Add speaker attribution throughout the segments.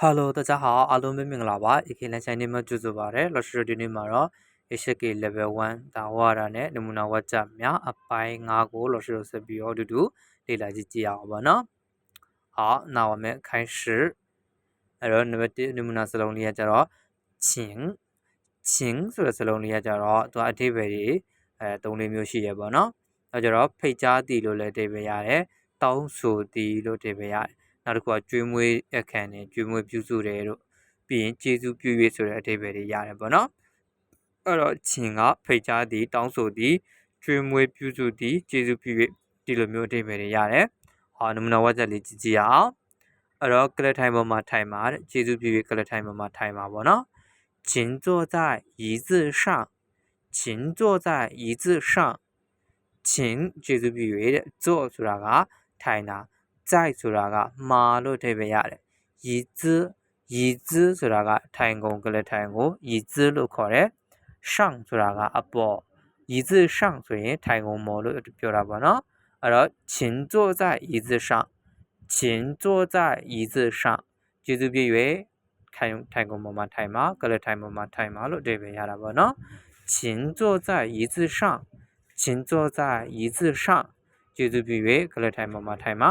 Speaker 1: Hello 大家好အားလုံးပဲမင်္ဂလာပါ AK လန်ချိုင်းနေမှာကြိုဆိုပါရစေလော်ရှိဒီနေ့မှာတော့ HK level 1ဒါဝါရနဲ့နမူနာဝါကြများအပိုင်း5ကိုလော်ရှိဆက်ပြီးတော့အတူတူလေ့လာကြည့်ကြရအောင်ပါနော်好那我们开始အဲ့တော့နံပါတ်1နမူနာစလုံးလေးကကြတော့ချင်းချင်းဆိုတဲ့စလုံးလေးကကြတော့သူအဓိပ္ပာယ်ကြီးအဲသုံးလေးမျိုးရှိရပါတော့အဲကြတော့ဖိတ်ကြားသည်လို့လည်းအဓိပ္ပာယ်ရတယ်တောင်းဆိုသည်လို့အဓိပ္ပာယ်ရတယ် နောက်တစ်ခုကကျွေးမွေးအခမ်းနဲ့ကျွေးမွေးပြုစုတယ်တို့ပြီးရင်ကျေးဇူးပြု၍ဆိုတဲ့အဓိပ္ပာယ်တွေရတယ်ပေါ့နော်အဲ့တော့ချင်းကဖိတ်ကြားသည်တောင်းဆိုသည်ကျွေးမွေးပြုစုသည်ကျေးဇူးပြု၍ဒီလိုမျိုးအဓိပ္ပာယ်တွေရတယ်ဟောနမူနာဝါချက်လေးကြည့်ကြည့်အောင်အဲ့တော့ကလထိုင်ပေါ်မှာထိုင်ပါတဲ့ကျေးဇူးပြု၍ကလထိုင်ပေါ်မှာထိုင်ပါပေါ့နော်请坐在椅子上请坐在椅子上请ကျေးဇူးပြု၍တဲ့坐ဆိုတာကထိုင်တာ ကြိုက်ဆိုတာကမာလို့အဓိပ္ပာယ်ရတယ်။ရည်资ရည်资ဆိုတာကထိုင်ကုန်ကလေးထိုင်ကိုရည်资လို့ခေါ်တယ်။上ဆိုတာကအပေါ်ရည်资上ဆိုရင်ထိုင်ကုန်မော်လို့ပြောတာပေါ့နော်။အဲ့တော့请坐在椅子上请坐在椅子上ကျေးဇူးပြု၍ထိုင်ထိုင်ကုန်ပေါ်မှာထိုင်ပါကလေးထိုင်ပေါ်မှာထိုင်ပါလို့အဓိပ္ပာယ်ရတာပေါ့နော်။请坐在椅子上请坐在椅子上ကျေးဇူးပြု၍ကလေးထိုင်ပေါ်မှာထိုင်ပါ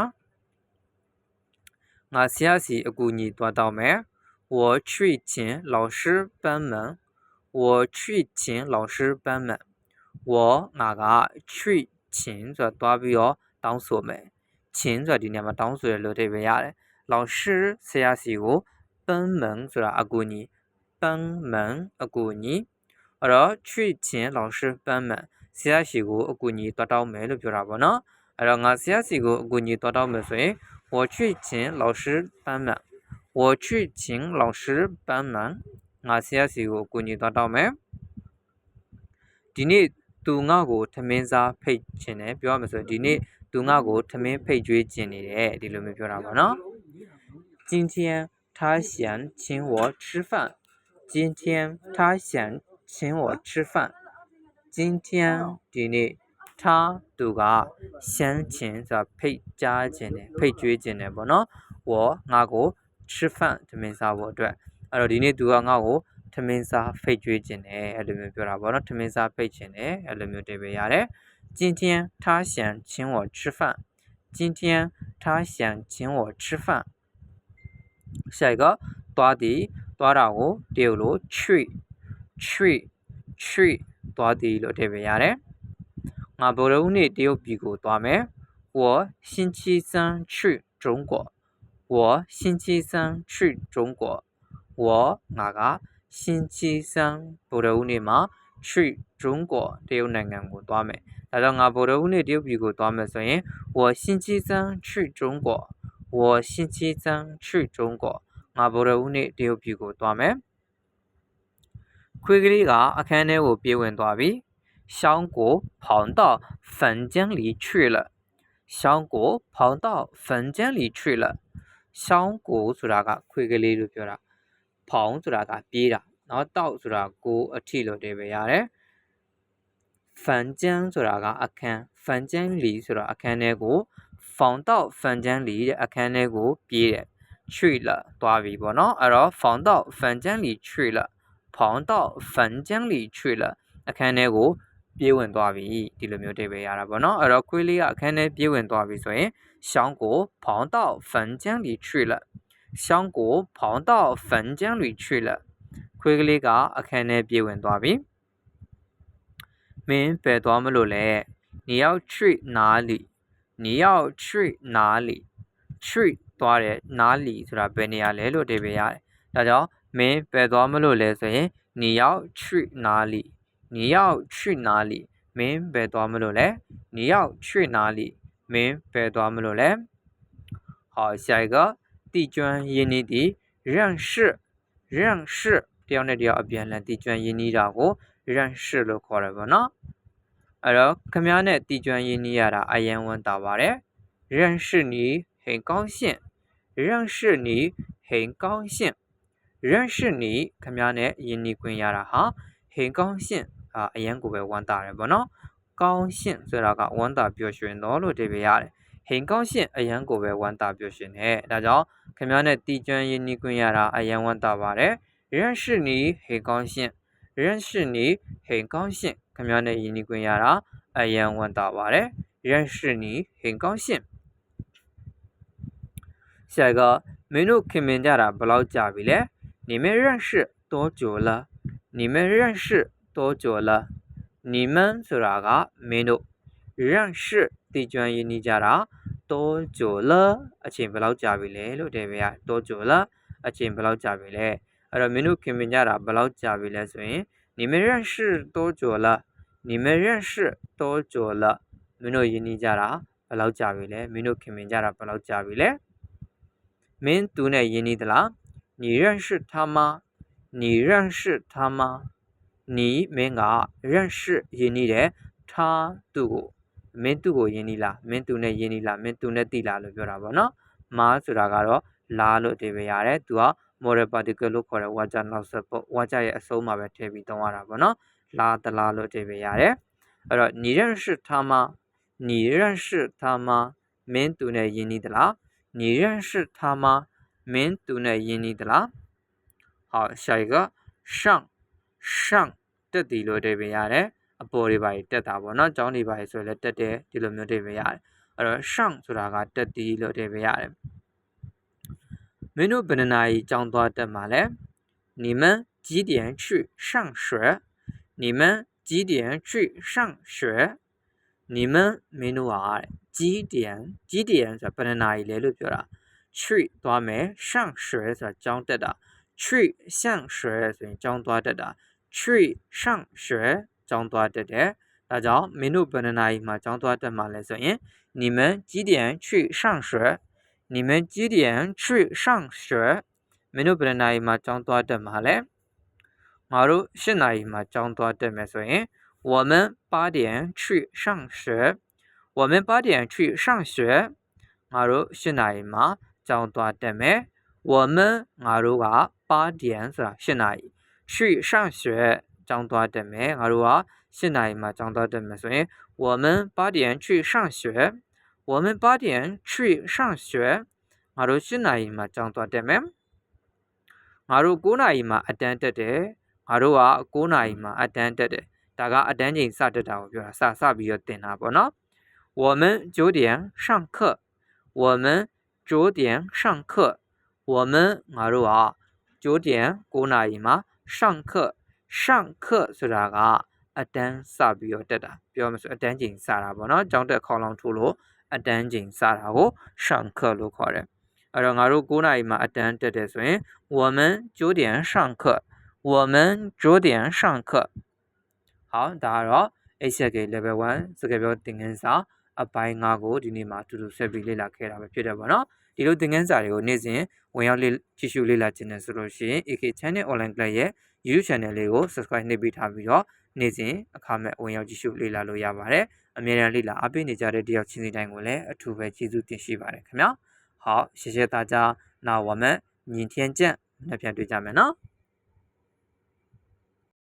Speaker 1: ငါဆရာစီအကူအညီသွားတော့မယ်我去请老师帮忙我去请老师帮忙我ငါက去请ဆိုတော့သွားပြီးတော့တောင်းဆိုမယ်请ဆိုတော့ဒီနေရာမှာတောင်းဆိုရလို့အဓိပ္ပာယ်ရတယ်老师ဆရာစီကို帮忙ဆိုတာအကူအညီ帮忙အကူအညီအဲ့တော့去请老师帮忙ဆရာစီကိုအကူအညီသွားတောင်းမယ်လို့ပြောတာပေါ့နော်အဲ့တော့ငါဆရာစီကိုအကူအညီသွားတောင်းမယ်ဆိုရင် 我去请老师帮忙我去请老师帮忙ငါဆရာစီကိုအကူအညီသွားတောင်းမယ်ဒီနေ့သူငါ့ကိုထမင်းစားဖိတ်ခြင်းနဲ့ပြောရမယ်ဆိုရင်ဒီနေ့သူငါ့ကိုထမင်းဖိတ်ကြွေးခြင်းနေတယ်ဒီလိုမျိုးပြောတာပါနော်今天他想请我吃饭今天他想请我吃饭今天ဒီနေ့ 他သူကရှမ်းချင်းဆိုတာဖိတ်ကြားခြင်းနဲ့ဖိတ်ကြွေးခြင်းနဲ့ပေါ့နော်။ဝငါကို吃饭ထမင်းစားဖို့အတွက်အဲ့တော့ဒီနေ့သူကငါ့ကိုထမင်းစားဖိတ်ကြွေးခြင်းနဲ့အဲ့လိုမျိုးပြောတာပေါ့နော်ထမင်းစားဖိတ်ခြင်းနဲ့အဲ့လိုမျိုးတည်ပေးရတယ်။今天他想请我吃饭今天他想请我吃饭下一个သွားသည်သွားတာကိုတရုတ်လို tree tree tree သွားသည်လို့တည်ပေးရတယ်။ ငါဗုဒ္ဓဦးနေ့တရုတ်ပြည်ကိုသွားမယ်我星期三去中国我星期三去中国我ငါက星期三ဗုဒ္ဓဦးနေ့မှာ去中国တရုတ်နိုင်ငံကိုသွားမယ်ဒါကြောင့်ငါဗုဒ္ဓဦးနေ့တရုတ်ပြည်ကိုသွားမယ်ဆိုရင်我星期三去中国我星期三去中国ငါဗုဒ္ဓဦးနေ့တရုတ်ပြည်ကိုသွားမယ်ခွေးကလေးကအခန်းထဲကိုပြေးဝင်သွားပြီ 香果跑到坟间里去了。香果跑到坟间里去了。香果ဆိုတာကခွေကလေးလို့ပြောတာ။ဖောင်းဆိုတာကပြေးတာ။နော်တောက်ဆိုတာကိုအထိလို့တည်ပဲရတယ်။坟间ဆိုတာကအခန်း။坟间里ဆိုတာအခန်းထဲကိုဖောင်း到坟间里တဲ့အခန်းထဲကိုပြေးတယ်။去了သွားပြီပေါ့နော်။အဲ့တော့ဖောင်း到坟间里去了。ဖောင်း到坟间里去了အခန်းထဲကို ပြေးဝင်သွားပြီဒီလိုမျိုးတိပဲရတာပေါ့နော်အဲ့တော့ခွေးလေးကအခန်းထဲပြေးဝင်သွားပြီဆိုရင်香果跑到坟间里去了香果跑到坟间里去了ခွေးကလေးကအခန်းထဲပြေးဝင်သွားပြီမင်းပဲသွားမလို့လဲ你要去哪里你要去哪里去သွားတယ်哪里ဆိုတာဘယ်နေရာလဲလို့တိပဲရတယ်ဒါကြောင့်မင်းပဲသွားမလို့လဲဆိုရင်你要去哪里 你要去哪里မင်းဘယ်သွားမလို့လဲ你要去哪里မင်းဘယ်သွားမလို့လဲ好下一个地ကျွမ်းရင်းနှီးသည်认识认识တယောက်နဲ့တယောက်အပြန်အလှန်တည်ကျွမ်းရင်းနှီးတာကို认识လို့ခေါ်တယ်ပေါ့နော်အဲ့တော့ခမည်းနဲ့တည်ကျွမ်းရင်းနှီးရတာအယံဝန်တာပါတယ်认识你很高兴认识你很高兴认识你ခမည်းနဲ့ရင်းနှီးခွင့်ရတာဟာ很高兴 အာအရန်ကိုပဲဝမ်းသာတယ်ပေါ့နော်ကောင်းရှင့်ဆိုတာကဝမ်းသာပျော်ရွှင်တော်လို့တည်ပြရတယ်ဟ ဟိန်ကောင်းရှင်အရန်ကိုပဲဝမ်းသာပျော်ရွှင်တယ်ဒါကြောင့်ခင်ဗျားနဲ့တီကျွမ်းရင်းနှီးခွင့်ရတာအရန်ဝမ်းသာပါတယ်认识你很高兴认识你很高兴ခင်ဗျားနဲ့ရင်းနှီးခွင့်ရတာအရန်ဝမ်းသာပါတယ်认识你很高兴下一个မင်းတို့ခင်မင်ကြတာဘယ်လောက်ကြာပြီလဲ你们认识多久了你们认识 多久了你们ဆိုတာကမင်းတို့认识တည်ကျွမ်းရင်းနှီးကြတာ多久了အချိန်ဘယ်လောက်ကြာပြီလဲလို့တယ်ဗျာ多久了အချိန်ဘယ်လောက်ကြာပြီလဲအဲ့တော့မင်းတို့ခင်မင်ကြတာဘယ်လောက်ကြာပြီလဲဆိုရင်你们认识多久了你们认识多久了မင်းတို့ရင်းနှီးကြတာဘယ်လောက်ကြာပြီလဲမင်းတို့ခင်မင်ကြတာဘယ်လောက်ကြာပြီလဲမင်းသူနဲ့ရင်းနှီးသလား你认识他吗你认识他吗 你မင်းက认识ရင်းနှီးတယ်他သူ့ကိုမင်းသူ့ကိုယဉ်နီးလားမင်းသူနဲ့ယဉ်နီးလားမင်းသူနဲ့တိလားလို့ပြောတာပေါ့နော်မာဆိုတာကတော့လာလို့အဓိပ္ပာယ်ရတယ်သူက model particle လို့ခေါ်တဲ့ဝါကြနောက်ဆက်ပေါ့ဝါကြရဲ့အဆုံးမှာပဲထည့်ပြီးသုံးရတာပေါ့နော်လာတလားလို့အဓိပ္ပာယ်ရတယ်အဲ့တော့你认识他吗你认识他吗မင်းသူနဲ့ယဉ်နီးသလား你认识他吗မင်းသူနဲ့ယဉ်နီးသလား好下一个上上 တက်တီလို့အဓိပ္ပာယ်ရတယ်အပေါ်တွေပါတက်တာပေါ့နော်ကျောင်းတွေပါဆိုရင်လည်းတက်တယ်ဒီလိုမျိုးတွေပဲရတယ်အဲ့တော့ shang ဆိုတာကတက်တီးလို့တွေပဲရတယ်မင်းတို့ဘယ်နှနာရီကျောင်းသွားတက်မှာလဲ你们几点去上学你们几点去上学你们မင်းတို့ဟာ几点几点ဆိုတာဘယ်နှနာရီလဲလို့ပြောတာ去သွားမယ်上学ဆိုတာကျောင်းတက်တာ去上学ဆိုရင်ကျောင်းသွားတက်တာ 去上学ကျောင်းသွားတက်တယ်။ဒါကြောင့်မင်းတို့ဘယ်နှစ်နာရီမှကျောင်းသွားတက်မှာလဲဆိုရင်你们几点去上学你们几点去上学မင်းတို့ဘယ်နှစ်နာရီမှကျောင်းသွားတက်မှာလဲငါတို့၈နာရီမှကျောင်းသွားတက်မယ်ဆိုရင်我们八点去上学我们八点去上学ငါတို့၈နာရီမှကျောင်းသွားတက်မယ်我们ငါတို့က八点ဆိုတာ၈နာရီ 去上学，张多点没，俺鲁啊，现在嘛，张多点没，所以我们八点去上学，我们八点去上学，俺说现在嘛，张多点没，阿鲁过来嘛，阿等的的，阿鲁啊，过来嘛，阿等的的，大家阿等人啥的到，比如啥啥比较点啊，不呢？我们九点上课，我们九点上课，我们阿鲁啊，九点过来嘛。上课上课ဆိုတာကအတန်းစပြီးတော့တက်တာပြောမှဆိုအတန်းချိန်စတာပေါ့နော်ကျောင်းတက်ခေါင်းလောင်းထိုးလို့အတန်းချိန်စတာကို上课လို့ခေါ်တယ်အဲ့တော့ငါတို့9နာရီမှာအတန်းတက်တယ်ဆိုရင်我们9点上课我们9点上课好ဒါကတော့ HSK level 1စကားပြောသင်ခန်းစာအပိုင်း5ကိုဒီနေ့မှာအတူတူဆက်ပြီးလေ့လာခဲ့တာပဲဖြစ်တယ်ပေါ့နော် ဒီလိုသင်ခန်းစာတွေကိုနေ့စဉ်ဝင်ရောက်လေ့ကြည့်ရှုလေ့လာခြင်းနဲ့ဆိုလို့ရှိရင် AK Channel Online Class ရဲ့ YouTube Channel လေးကို Subscribe နှိပ်ပေးထားပြီးတော့နေ့စဉ်အခမဲ့ဝင်ရောက်ကြည့်ရှုလေ့လာလို့ရပါတယ်အမြဲတမ်းလေ့လာအပိနေကြတဲ့တယောက်ချင်းစီတိုင်းကိုလည်းအထူးပဲကျေးဇူးတင်ရှိပါတယ်ခင်ဗျာ好谢谢大家那我们明天见那片对家们呢